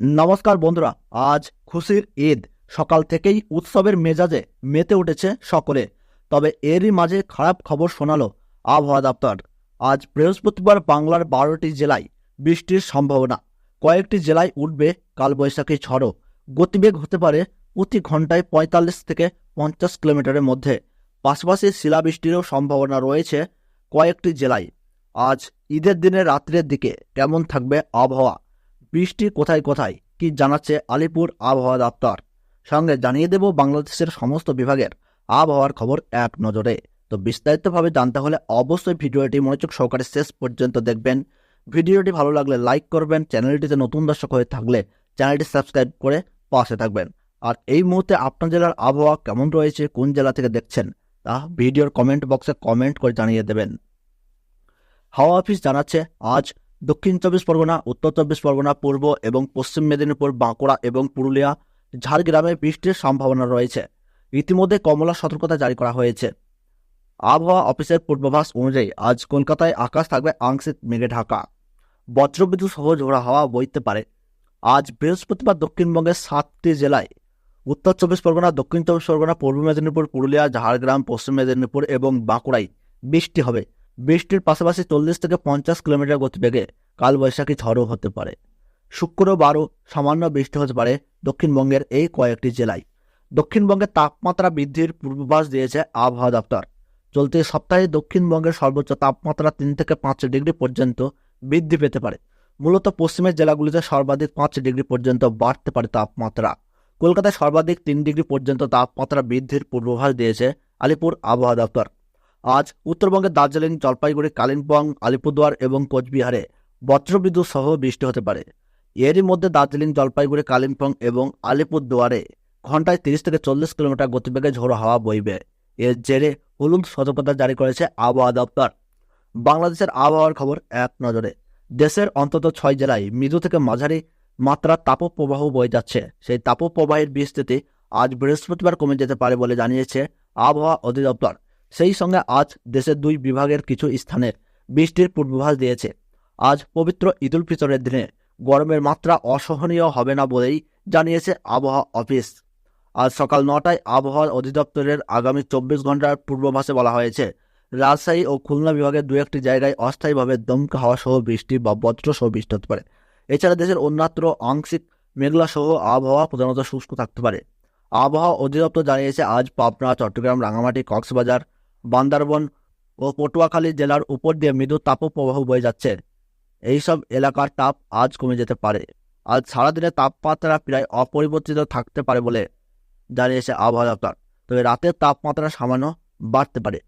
নমস্কার বন্ধুরা, আজ খুশির ঈদ। সকাল থেকেই উৎসবের মেজাজে মেতে উঠেছে সকলে। তবে এরই মাঝে খারাপ খবর শোনালো আবহাওয়া দপ্তর। আজ বৃহস্পতিবার বাংলার বারোটি জেলায় বৃষ্টির সম্ভাবনা। কয়েকটি জেলায় উঠবে কালবৈশাখী ঝড়ো। গতিবেগ হতে পারে প্রতি ঘন্টায় পঁয়তাল্লিশ থেকে পঞ্চাশ কিলোমিটারের মধ্যে। পাশাপাশি শিলাবৃষ্টিরও সম্ভাবনা রয়েছে কয়েকটি জেলায়। আজ ঈদের দিনে রাত্রের দিকে কেমন থাকবে আবহাওয়া? বৃষ্টি কোথায় কোথায় কি জানাচ্ছে আলিপুর আবহাওয়া দপ্তর? সঙ্গে জানিয়ে দেব বাংলাদেশের সমস্ত বিভাগের আবহাওয়ার খবর এক নজরে। তো বিস্তারিতভাবে জানতে হলে অবশ্যই ভিডিওটি মনোযোগ সহকারে শেষ পর্যন্ত দেখবেন। ভিডিওটি ভালো লাগলে লাইক করবেন, চ্যানেলটিতে নতুন দর্শক হয়ে থাকলে চ্যানেলটি সাবস্ক্রাইব করে পাশে থাকবেন। আর এই মুহূর্তে আপনার জেলার আবহাওয়া কেমন রয়েছে, কোন জেলা থেকে দেখছেন, তা ভিডিওর কমেন্ট বক্সে কমেন্ট করে জানিয়ে দেবেন। হাওয়া অফিস জানাচ্ছে, আজ দক্ষিণ চব্বিশ পরগনা, উত্তর চব্বিশ পরগনা, পূর্ব এবং পশ্চিম মেদিনীপুর, বাঁকুড়া এবং পুরুলিয়া, ঝাড়গ্রামে বৃষ্টির সম্ভাবনা রয়েছে। ইতিমধ্যে কমলা সতর্কতা জারি করা হয়েছে। আবহাওয়া অফিসের পূর্বাভাস অনুযায়ী আজ কলকাতায় আকাশ থাকবে আংশিক মেঘে ঢাকা। বজ্রবিদ্যুৎ সহ ঝোড়া হাওয়া বইতে পারে। আজ বৃহস্পতিবার দক্ষিণবঙ্গের সাতটি জেলায় উত্তর চব্বিশ পরগনা, দক্ষিণ চব্বিশ পরগনা, পূর্ব মেদিনীপুর, পুরুলিয়া, ঝাড়গ্রাম, পশ্চিম মেদিনীপুর এবং বাঁকুড়ায় বৃষ্টি হবে। বৃষ্টির পাশাপাশি চল্লিশ থেকে পঞ্চাশ কিলোমিটার গতিবেগে কালবৈশাখী ঝড়ও হতে পারে। শুক্রবারও সামান্য বৃষ্টি হতে পারে দক্ষিণবঙ্গের এই কয়েকটি জেলায়। দক্ষিণবঙ্গের তাপমাত্রা বৃদ্ধির পূর্বাভাস দিয়েছে আবহাওয়া দপ্তর। চলতি সপ্তাহে দক্ষিণবঙ্গের সর্বোচ্চ তাপমাত্রা তিন থেকে পাঁচ ডিগ্রি পর্যন্ত বৃদ্ধি পেতে পারে। মূলত পশ্চিমের জেলাগুলিতে সর্বাধিক পাঁচ ডিগ্রি পর্যন্ত বাড়তে পারে তাপমাত্রা। কলকাতায় সর্বাধিক তিন ডিগ্রি পর্যন্ত তাপমাত্রা বৃদ্ধির পূর্বাভাস দিয়েছে আলিপুর আবহাওয়া দপ্তর। আজ উত্তরবঙ্গের দার্জিলিং, জলপাইগুড়ি, কালিম্পং, আলিপুরদুয়ার এবং কোচবিহারে বজ্রবিদ্যুৎ সহ বৃষ্টি হতে পারে। এরই মধ্যে দার্জিলিং, জলপাইগুড়ি, কালিম্পং এবং আলিপুরদুয়ারে ঘন্টায় তিরিশ থেকে চল্লিশ কিলোমিটার গতিবেগে ঝোড়ো হাওয়া বইবে। এর জেরে হলুদ সতর্কতা জারি করেছে আবহাওয়া দপ্তর। বাংলাদেশের আবহাওয়ার খবর এক নজরে। দেশের অন্তত ছয় জেলায় মৃদু থেকে মাঝারি মাত্রার তাপপ্রবাহ বয়ে যাচ্ছে। সেই তাপপ্রবাহের বিস্তৃতি আজ বৃহস্পতিবার কমে যেতে পারে বলে জানিয়েছে আবহাওয়া অধিদপ্তর। সেই সঙ্গে আজ দেশের দুই বিভাগের কিছু স্থানে বৃষ্টির পূর্বাভাস দিয়েছে। আজ পবিত্র ঈদুল ফিতরের দিনে গরমের মাত্রা অসহনীয় হবে না বলেই জানিয়েছে আবহাওয়া অফিস। আজ সকাল নটায় আবহাওয়া অধিদপ্তরের আগামী চব্বিশ ঘণ্টার পূর্বাভাসে বলা হয়েছে, রাজশাহী ও খুলনা বিভাগের দু একটি জায়গায় অস্থায়ীভাবে দমকা হওয়া সহ বৃষ্টি বা বজ্র সহ বৃষ্টি হতে পারে। এছাড়া দেশের অন্যত্র আংশিক মেঘলা সহ আবহাওয়া প্রধানত শুষ্ক থাকতে পারে। আবহাওয়া অধিদপ্তর জানিয়েছে, আজ পাবনা, চট্টগ্রাম রাঙামাটি কক্সবাজার বান্দারবন ও পটুয়াখালী জেলার উপর দিয়ে মৃদু তাপপ্রবাহ বয়ে যাচ্ছে। এইসব এলাকার তাপ আজ কমে যেতে পারে। আজ সারাদিনে তাপমাত্রা প্রায় অপরিবর্তিত থাকতে পারে বলে জানিয়েছে আবহাওয়া দপ্তর। তবে রাতের তাপমাত্রা সামান্য বাড়তে পারে।